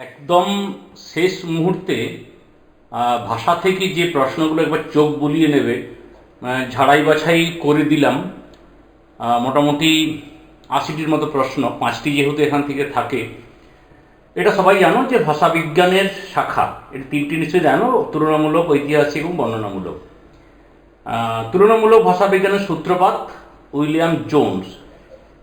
একদম শেষ মুহূর্তে ভাষা থেকে যে প্রশ্নগুলো একবার চোখ বুলিয়ে নেবে ঝাড়াই বাছাই করে দিলাম মোটামুটি আশিটির মতো প্রশ্ন, পাঁচটি যেহেতু এখান থেকে থাকে। এটা সবাই জানো যে ভাষা বিজ্ঞানের শাখা। এটা তিনটি নিশ্চয়ই জানো, তুলনামূলক, ঐতিহাসিক এবং বর্ণনামূলক। তুলনামূলক ভাষা বিজ্ঞানের সূত্রপাত, উইলিয়াম জোন্স।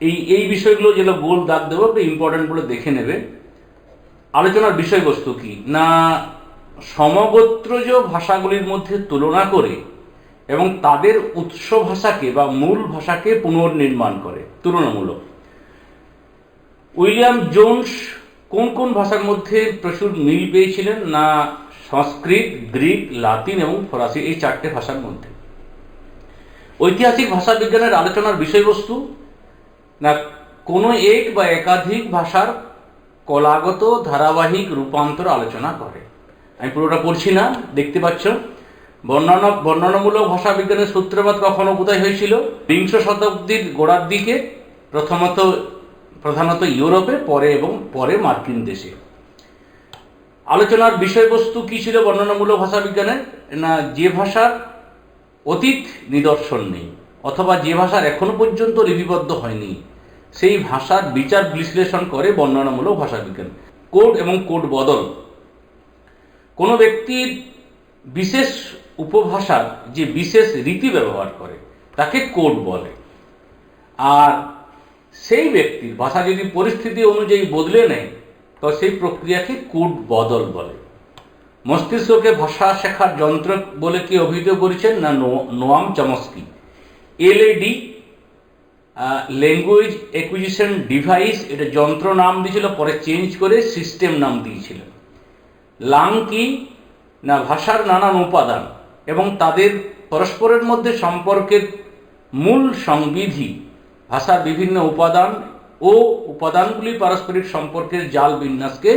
এই এই বিষয়গুলো যেগুলো গোল দাগ দেবো একটু ইম্পর্টেন্টগুলো দেখে নেবে। আলোচনার বিষয়বস্তু কি? না সমগোত্রজ ভাষাগুলির মধ্যে তুলনা করে এবং তাদের উৎস ভাষাকে বা মূল ভাষাকে পুনর্নির্মাণ করে, তুলনামূলক। উইলিয়াম জোনস কোন কোন ভাষার মধ্যে প্রচুর মিল পেয়েছিলেন? না সংস্কৃত, গ্রিক, লাতিন এবং ফরাসি, এই চারটে ভাষার মধ্যে। ঐতিহাসিক ভাষা বিজ্ঞানের আলোচনার বিষয়বস্তু, না কোনো এক বা একাধিক ভাষার কলাগত ধারাবাহিক রূপান্তর আলোচনা করে। আমি পুরোটা পড়ছি না, দেখতে পাচ্ছ। বর্ণনা, বর্ণনামূলক ভাষা বিজ্ঞানের সূত্রপাত কখনো কোথায় হয়েছিল? বিংশ শতাব্দীর গোড়ার দিকে, প্রথমত, প্রধানত ইউরোপে, পরে এবং পরে মার্কিন দেশে। আলোচনার বিষয়বস্তু কি ছিল বর্ণনামূলক ভাষা বিজ্ঞানের না, যে ভাষার অতীত নিদর্শন নেই, অথবা যে ভাষার এখনও পর্যন্ত লিপিবদ্ধ হয়নি। সেই ভাষার বিচার বিশ্লেষণ করে বর্ণনামূলক ভাষা বিজ্ঞান কোড এবং কোড বদল। কোনো ব্যক্তির বিশেষ উপভাষার যে বিশেষ রীতি ব্যবহার করে, তাকে কোড বলে। আর সেই ব্যক্তির ভাষা যদি পরিস্থিতি অনুযায়ী বদলে নেয়, তো সেই প্রক্রিয়াকে কোড বদল বলে। মস্তিষ্ককে ভাষা শেখার যন্ত্র বলে কি অভিহিত করেছেন না no- Noam Chomsky? LAD language acquisition device এটা যন্ত্র নাম দিয়েছিল, পরে চেঞ্জ করে সিস্টেম নাম দিয়েছিল। লাং কি, না ভাষার নানান উপাদান, এবং তাদের পরস্পরের মধ্যে সম্পর্কের মূল সংবিধি, ভাষার বিভিন্ন উপাদান ও উপাদানগুলি পারস্পরিক সম্পর্কের জাল বিন্যাসকে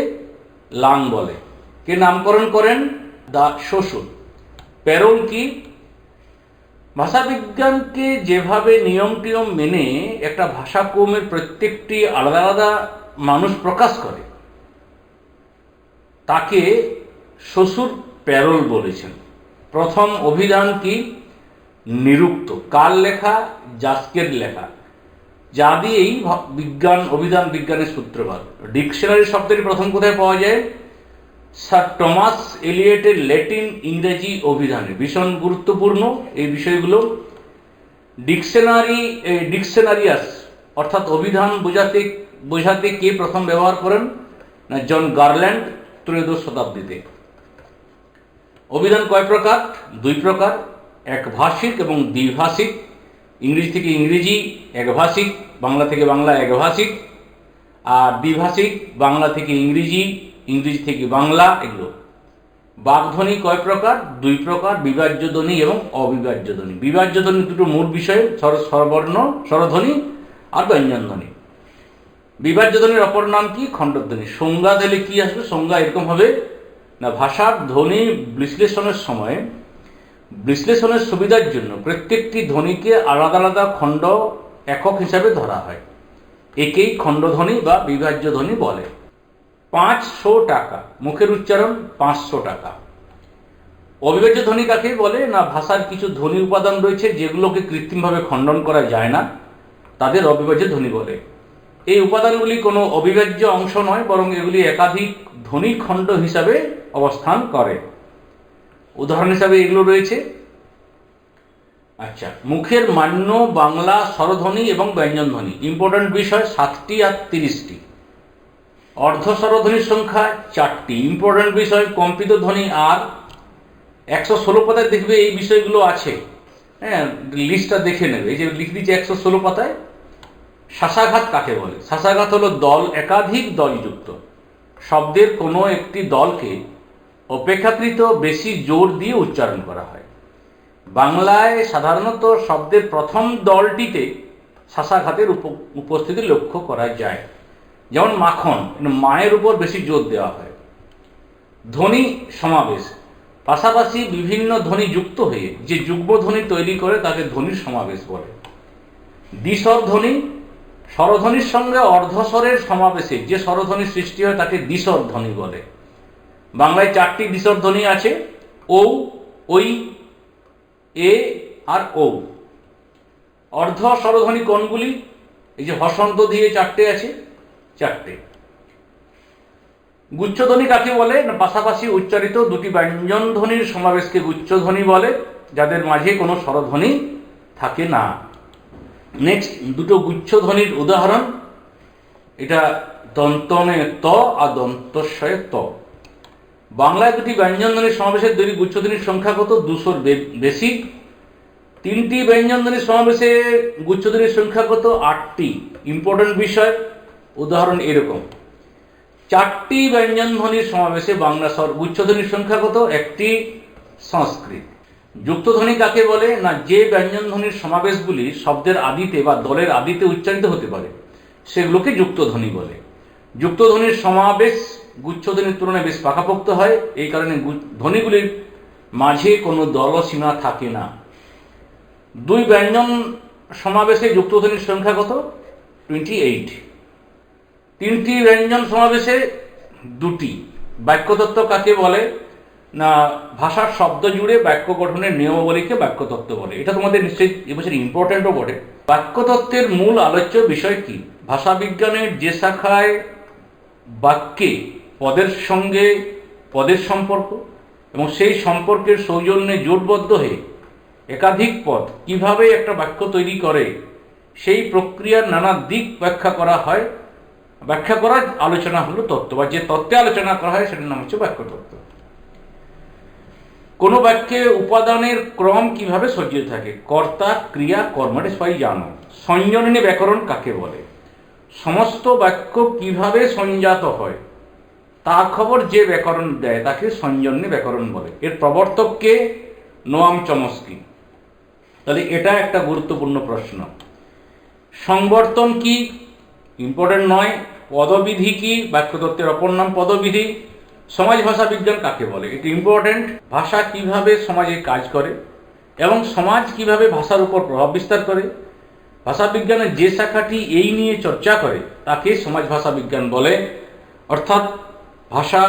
লাং বলে। কে নামকরণ করেন? দা শ্বশুর প্যারোল কি ভাষাবিজ্ঞানকে যেভাবে নিয়ম টিয়ম মেনে একটা ভাষা কৌমের প্রত্যেকটি আলাদা আলাদা মানুষ প্রকাশ করে, তাকে শ্বশুর প্যারল বলেছেন। প্রথম অভিধান কি? নিরুক্ত। কার লেখা? জাস্কের লেখা। যা দিয়েই বিজ্ঞান, অভিধান, বিজ্ঞানের সূত্রপাত। ডিকশনারি শব্দটি প্রথম কোথায় পাওয়া যায়? স্যার টমাস এলিয়েটের ল্যাটিন ইংরেজি অভিধানে ভীষণ গুরুত্বপূর্ণ এই বিষয়গুলো। ডিকশনারি ডিকশনারিয়াস অর্থাৎ অভিধান বোঝাতে বোঝাতে কে প্রথম ব্যবহার করেন? না, জন গার্ল্যান্ড ত্রয়োদশ শতাব্দীতে। অভিধান কয় প্রকার? দুই প্রকার একভাষিক এবং দ্বিভাষিক। ইংরেজি থেকে ইংরেজি একভাষিক বাংলা থেকে বাংলা একভাষিক আর দ্বিভাষিক, বাংলা থেকে ইংরেজি ইংরেজি থেকে বাংলা এগুলো। বাগধ্বনি কয় প্রকার? দুই প্রকার বিভাজ্য ধ্বনি এবং অবিভাজ্য ধ্বনি বিভাজ্য ধ্বনি দুটো মূল বিষয়, স্বর, স্বরবর্ণ, স্বরধ্বনি আর ব্যঞ্জন ধ্বনি বিভাজ্য ধ্বনির অপর নাম কি? খণ্ডধ্বনি। সংজ্ঞা দিলে কি আসবে? সংজ্ঞা এরকম হবে, না ভাষার ধ্বনি বিশ্লেষণের সময়, বিশ্লেষণের সুবিধার জন্য প্রত্যেকটি ধ্বনিকে আলাদা আলাদা খণ্ড একক হিসাবে ধরা হয়। একেই খণ্ডধ্বনি বা বিভাজ্য ধ্বনি বলে। পাঁচশো টাকা। মুখের উচ্চারণ পাঁচশো টাকা। অবিভাজ্য ধ্বনি কাকে বলে? না, ভাষার কিছু ধ্বনি উপাদান রয়েছে যেগুলোকে কৃত্রিমভাবে খণ্ডন করা যায় না, তাদের অবিভাজ্য ধ্বনি বলে। এই উপাদানগুলি কোনো অবিভাজ্য অংশ নয়, বরং এগুলি একাধিক ধ্বনি খণ্ড হিসাবে অবস্থান করে। উদাহরণ হিসাবে এগুলো রয়েছে। আচ্ছা মুখের মান্য, বাংলা, স্বরধ্বনি এবং ব্যঞ্জনধ্বনি। ইম্পর্ট্যান্ট বিষয় সাতটি আর তিরিশটি। অর্ধ স্বরধ্বনির সংখ্যা চারটি। ইম্পর্ট্যান্ট বিষয়, কম্পিত ধ্বনি আর একশো ষোলো পাতায় দেখবে এই বিষয়গুলো আছে। হ্যাঁ লিস্টটা দেখে নেবে। এই যে লিখে দিচ্ছে একশো ষোলো পাতায়, শাসাঘাত কাকে বলে? শাসাঘাত হলো দল একাধিক দলযুক্ত। শব্দের কোনো একটি দলকে অপেক্ষাকৃত বেশি জোর দিয়ে উচ্চারণ করা হয়। বাংলায় সাধারণত শব্দের প্রথম দলটিতে শাসাঘাতের উপ- উপস্থিতি লক্ষ্য করা যায়। যেমন মাখন মায়ের উপর বেশি জোর দেওয়া হয়। ধ্বনি সমাবেশ। পাশাপাশি বিভিন্ন ধ্বনি যুক্ত হয়ে যে যুগ্ম ধ্বনি তৈরি করে তাকে ধ্বনির সমাবেশ বলে। দ্বিস্বর ধ্বনি স্বরধ্বনির সঙ্গে অর্ধস্বরের সমাবেশে যে স্বরধ্বনি সৃষ্টি হয় তাকে দ্বিস্বরধ্বনি বলে। বাংলায় চারটি দ্বিস্বরধ্বনি আছে ও ওই এ, আর ও অর্ধ স্বরধ্বনি কোনগুলি? এই যে হসন্ত দিয়ে চারটে আছে। চারটে। গুচ্ছধ্বনি কাকে বলে? না, পাশাপাশি উচ্চারিত দুটি ব্যঞ্জন ধ্বনির সমাবেশকে গুচ্ছধ্বনি বলে, যাদের মাঝে কোনো স্বরধ্বনি থাকে না। নেক্সট, দুটো গুচ্ছধ্বনির উদাহরণ। এটা দন্তনে ত আর দন্তস্বয়ে ত। বাংলায় দুটি ব্যঞ্জন ধ্বনির সমাবেশের দুটি গুচ্ছধ্বনির সংখ্যা কত? দুশোর বেশি। তিনটি ব্যঞ্জন ধ্বনির সমাবেশে গুচ্ছধ্বনির সংখ্যা কত? আটটি। ইম্পর্টেন্ট বিষয়। উদাহরণ এরকম। চারটি ব্যঞ্জন ধ্বনির সমাবেশে বাংলা স্বর গুচ্ছধ্বনির সংখ্যা কত? একটি সংস্কৃত। যুক্তধ্বনি কাকে বলে? না, যে ব্যঞ্জন ধ্বনির সমাবেশগুলি শব্দের আদিতে বা দলের আদিতে উচ্চারিত হতে পারে, সেগুলোকে যুক্তধ্বনি বলে। যুক্তধ্বনির সমাবেশ গুচ্ছধ্বনির তুলনায় বেশ পাকাপোক্ত হয়, এই কারণে ধ্বনিগুলির মাঝে কোনো দলসীমা থাকে না। দুই ব্যঞ্জন সমাবেশে যুক্তধ্বনির সংখ্যা কত? টোয়েন্টি এইট তিনটি ব্যঞ্জন সমাবেশে দুটি। বাক্যতত্ত্ব কাকে বলে? না, ভাষার শব্দ জুড়ে বাক্য গঠনের নিয়মাবলীকে বাক্যতত্ত্ব বলে। এটা তোমাদের নিশ্চয়ই এবছর ইম্পর্টেন্টও বটে। বাক্যতত্ত্বের মূল আলোচ্য বিষয় কি? ভাষাবিজ্ঞানের যে শাখায় বাক্যে পদের সঙ্গে পদের সম্পর্ক এবং সেই সম্পর্কের সৌজন্যে জোটবদ্ধ হয়ে একাধিক পদ কীভাবে একটা বাক্য তৈরি করে, সেই প্রক্রিয়ার নানা দিক ব্যাখ্যা করা হয়। ব্যাখ্যা করার আলোচনা হলো তত্ত্ব, বা যে তত্ত্বে আলোচনা করা হয় সেটার নাম হচ্ছে বাক্য তত্ত্ব কোনো বাক্যে উপাদানের ক্রম কীভাবে সজ্জিত থাকে? কর্তা, ক্রিয়া কর্মটা সবাই জানো। সংজননী ব্যাকরণ কাকে বলে? সমস্ত বাক্য কীভাবে সংজাত হয়? তা খবর যে ব্যাকরণ দেয় তাকে সংজন্যী ব্যাকরণ বলে। এর প্রবর্তককে নোয়াম চমস্কি। তাহলে এটা একটা গুরুত্বপূর্ণ প্রশ্ন। সংবর্তন কি? ইম্পর্টেন্ট নয়, পদবিধি কি? বাক্যতত্ত্বের অপর নাম পদবিধি। সমাজ ভাষা বিজ্ঞান কাকে বলে? এটি ইম্পর্টেন্ট ভাষা কীভাবে সমাজে কাজ করে এবং সমাজ কীভাবে ভাষার উপর প্রভাব বিস্তার করে? ভাষা বিজ্ঞানের যে শাখাটি এই নিয়ে চর্চা করে, তাকে সমাজ ভাষা বিজ্ঞান বলে। অর্থাৎ ভাষা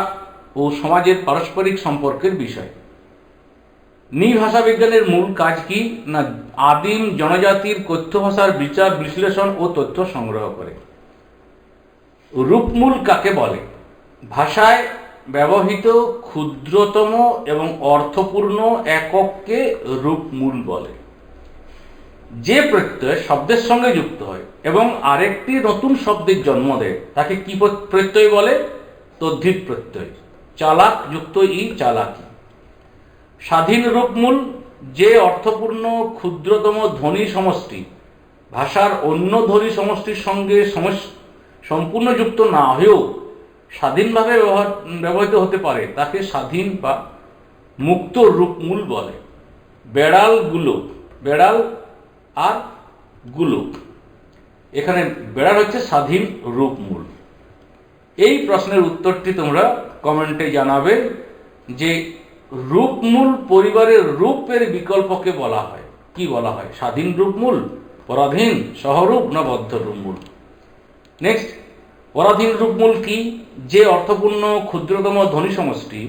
ও সমাজের পারস্পরিক সম্পর্কের বিষয়। ভাষা বিজ্ঞানের মূল কাজ কি? না আদিম জনজাতির কথ্য ভাষার বিচার, বিশ্লেষণ ও তথ্য সংগ্রহ করে। রূপমূল কাকে বলে? ভাষায় ব্যবহৃত ক্ষুদ্রতম এবং অর্থপূর্ণ একককে রূপমূল বলে। যে প্রত্যয় শব্দের সঙ্গে যুক্ত হয় এবং আরেকটি নতুন শব্দের জন্ম দেয়, তাকে কি প্রত্যয় বলে? তদ্ধিত প্রত্যয়। চালাক যুক্ত ই চালাকি। স্বাধীন রূপমূল, যে অর্থপূর্ণ ক্ষুদ্রতম ধ্বনি সমষ্টি, ভাষার অন্য ধ্বনি সমষ্টির সঙ্গে সমস- সম্পূর্ণ যুক্ত না হয়েও স্বাধীনভাবে ব্যবহার, ব্যবহৃত হতে পারে, তাকে স্বাধীন বা মুক্ত রূপমূল বলে। বেড়ালগুলো বেড়াল আরগুলো এখানে বেড়াল হচ্ছে স্বাধীন রূপমূল এই প্রশ্নের উত্তরটি তোমরা কমেন্টে জানাবে যে রূপমূল পরিবারের রূপের বিকল্পকে বলা হয়। কি বলা হয়? স্বাধীন রূপমূল পরাধীন, সহরূপ না বদ্ধ রূপমূল নেক্সট পরাধীন রূপমূল কি? যে অর্থপূর্ণ ক্ষুদ্রতম ধ্বনি সমষ্টি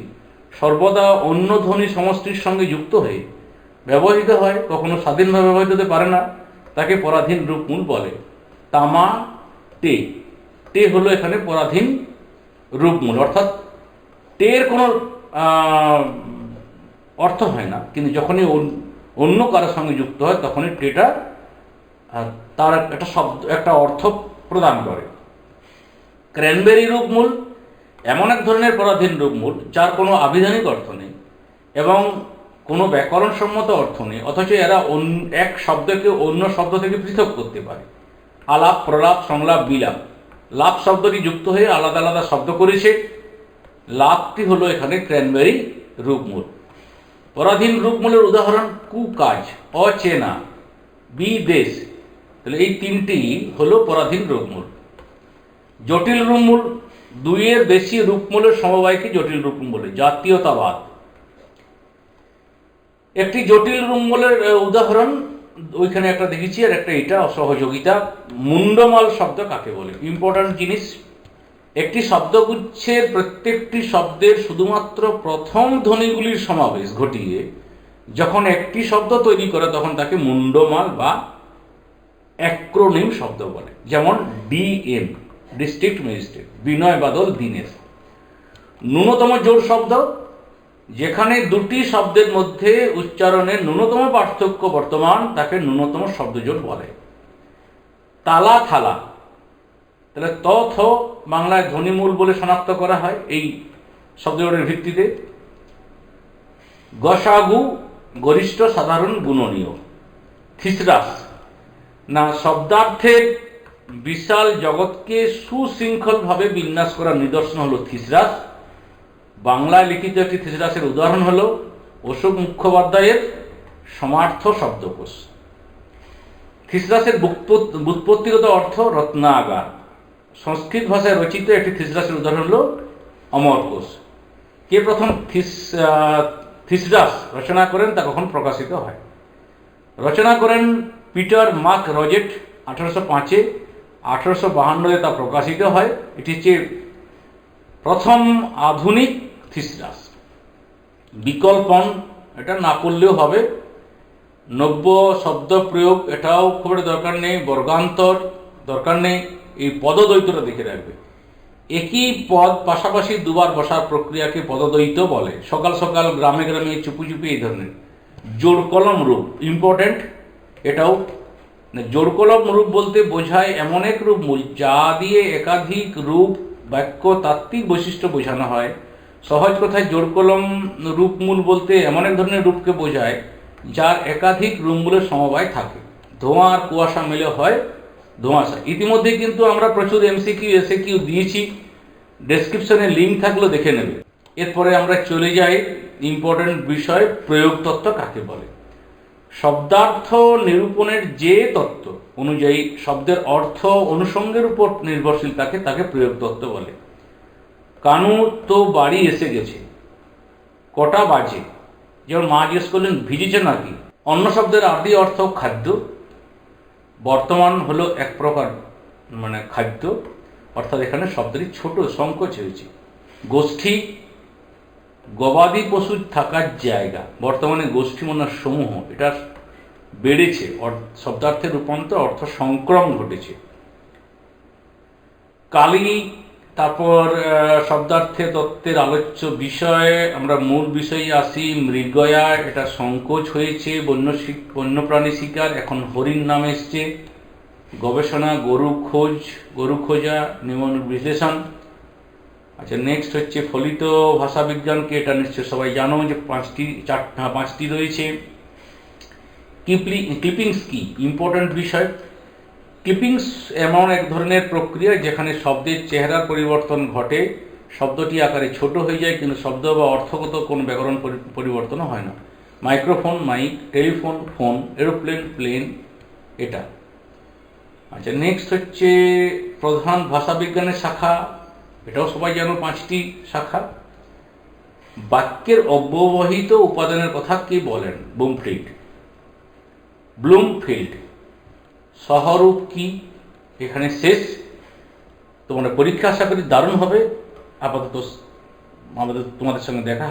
সর্বদা অন্য ধ্বনি সমষ্টির সঙ্গে যুক্ত হয়ে ব্যবহৃত হয়, কখনো স্বাধীনভাবে ব্যবহৃত হতে পারে না, তাকে পরাধীন রূপমূল বলে। তামা টে টে হলো এখানে পরাধীন রূপমূল। অর্থাৎ টের কোনো অর্থ হয় না, কিন্তু যখনই অন্য কারোর সঙ্গে যুক্ত হয়, তখনই টেটা তার একটা শব্দ, একটা অর্থ প্রদান করে। ক্র্যানবেরি রূপমূল এমন এক ধরনের পরাধীন রূপমূল যার কোনো আবিধানিক অর্থ নেই এবং কোনো ব্যাকরণসম্মত অর্থ নেই, অথচ এরা এক শব্দকে অন্য শব্দ থেকে পৃথক করতে পারে। আলাপ, প্রলাপ, সংলাপ, বিলাপ। লাভ শব্দটি যুক্ত হয়ে আলাদা আলাদা শব্দ করেছে। লাভটি হলো এখানে ক্র্যানবেরি রূপমূল পরাধীন রূপমূলের উদাহরণ কুকাজ, অচেনা, বিদেশ। তাহলে এই তিনটি হলো পরাধীন রূপমূল। জটিল রূপমূল, দুইয়ের বেশি রূপমূলের সমবায়কে জটিল রূপমূল বলে, জাতীয়তাবাদ। একটি জটিল রূপমূলের উদাহরণ, ওইখানে একটা দেখেছি, আর একটা এটা, অসহযোগিতা। মুন্ডমাল শব্দ কাকে বলে? ইম্পর্ট্যান্ট জিনিস। একটি শব্দগুচ্ছের প্রত্যেকটি শব্দের শুধুমাত্র প্রথম ধ্বনিগুলির সমাবেশ ঘটিয়ে, যখন একটি শব্দ তৈরি করে, তখন তাকে মুন্ডমাল বা অ্যাক্রোনিম শব্দ বলে। যেমন DM district magistrate Binoy Badal Dinesh ন্যূনতম জোর শব্দ, যেখানে দুটি শব্দের মধ্যে উচ্চারণের ন্যূনতম পার্থক্য বর্তমান, তাকে ন্যূনতম শব্দজোট বলে। তালা থালা, তাহলে ত, থ বাংলায় ধ্বনিমূল বলে শনাক্ত করা হয় এই শব্দজোটের ভিত্তিতে। গসাগু, গরিষ্ঠ, সাধারণ, গুণনীয়। থিসরাস না শব্দার্থের বিশাল জগৎকে সুশৃঙ্খলভাবে বিন্যাস করার নিদর্শন হলো থিসরাস। বাংলায় লিখিত একটি থিসরাসের উদাহরণ হলো অশোক মুখোপাধ্যায়ের সমার্থ শব্দকোষ। থিসরাসের বুৎপত্তিগত অর্থ রত্নাগার। সংস্কৃত ভাষায় রচিত একটি থিসরাসের উদাহরণ হলো অমরকোষ। কে প্রথম থিস থিসরাস রচনা করেন তা কখন প্রকাশিত হয়? রচনা করেন পিটার মার্ক রজেট আঠারোশো পাঁচে আঠারোশো বাহান্নতে তা প্রকাশিত হয়। এটি হচ্ছে প্রথম আধুনিক থিসরাস বিকল্পন, এটা না করলেও হবে। নব্য শব্দ প্রয়োগ, এটাও খুব একটা দরকার নেই। বর্গান্তর দরকার নেই। এই পদদ্বৈতটা দেখে রাখবে। একই পদ পাশাপাশি দুবার বসার প্রক্রিয়াকে পদদ্বৈত বলে। সকাল সকাল, গ্রামে গ্রামে চুপি চুপি এই ধরনের। জোর কলম রূপ ইম্পর্ট্যান্ট এটাও না, জোর কলম রূপ বলতে বোঝায় এমন এক রূপ মূল যা দিয়ে একাধিক রূপ বাক্য তাত্ত্বিক বৈশিষ্ট্য বোঝানো হয়। সহজ কথায় জোর কলম রূপমূল বলতে এমন এক ধরনের রূপকে বোঝায় যার একাধিক রূপমূলের সমবায় থাকে। ধোঁয়া আর কুয়াশা মিলে হয় ধোঁয়াশা। ইতিমধ্যে কিন্তু আমরা প্রচুর এমসিকিউ এসে কিউ দিয়েছি। ডেসক্রিপশনে লিঙ্ক থাকলে দেখে নেবে। এরপরে আমরা চলে যাই ইম্পর্টেন্ট বিষয় প্রয়োগ তত্ত্ব কাকে বলে। শব্দার্থ নিরূপণের যে তত্ত্ব অনুযায়ী শব্দের অর্থ অনুষঙ্গের উপর নির্ভরশীল থাকে তাকে প্রয়োগ তত্ত্ব বলে। কানু তো বাড়ি এসে গেছে। কটা বাজে? যেমন মা জিজ্ঞেস করলেন, ভিজেছে নাকি? অন্য শব্দের আদি অর্থ খাদ্য। বর্তমান হলো এক প্রকার মানে খাদ্য। অর্থাৎ এখানে শব্দটি ছোট, সংকোচ হয়েছে। গোষ্ঠী গবাদি পশু থাকার জায়গা, বর্তমানে গোষ্ঠী মনার সমূহ, এটা বেড়েছে শব্দার্থের রূপান্তর, অর্থ সংক্রম ঘটেছে। কালী তারপর শব্দার্থে তত্ত্বের আলোচ্য বিষয়ে, আমরা মূল বিষয়ে আসি, মৃগয়া, এটা সংকোচ হয়েছে, বন্য বন্যপ্রাণী শিকার, এখন হরিণ নাম এসছে। গবেষণা গরু খোঁজ গরু খোঁজা নিমন বিশ্লেষণ। আচ্ছা নেক্সট হচ্ছে ফলিত ভাষাবিজ্ঞানকে এটা নিশ্চয় সবাই জানো যে পাঁচটি চার হ্যাঁ, পাঁচটি রয়েছে। ক্লিপলি ক্লিপিংস কি? ইম্পর্ট্যান্ট বিষয়। ক্লিপিংস এমন এক ধরনের প্রক্রিয়া যেখানে শব্দের চেহারার পরিবর্তন ঘটে। শব্দটি আকারে ছোট হয়ে যায় কিন্তু শব্দ বা অর্থগত কোনো ব্যাকরণ পরিবর্তন হয় না। Microphone mike telephone phone aeroplane plane এটা। আচ্ছা নেক্সট হচ্ছে প্রধান ভাষাবিজ্ঞানের শাখা। এটাও সবাই জানো পাঁচটি শাখা। বাক্যের অব্যবহিত উপাদানের কথা কি বলেন? বুমফিল্ড ব্লুমফিল্ড। সহরূপ কি? এখানে শেষ। তোমাদের পরীক্ষা আশা করি দারুণ হবে। আপাতত আমাদের তোমাদের সঙ্গে দেখা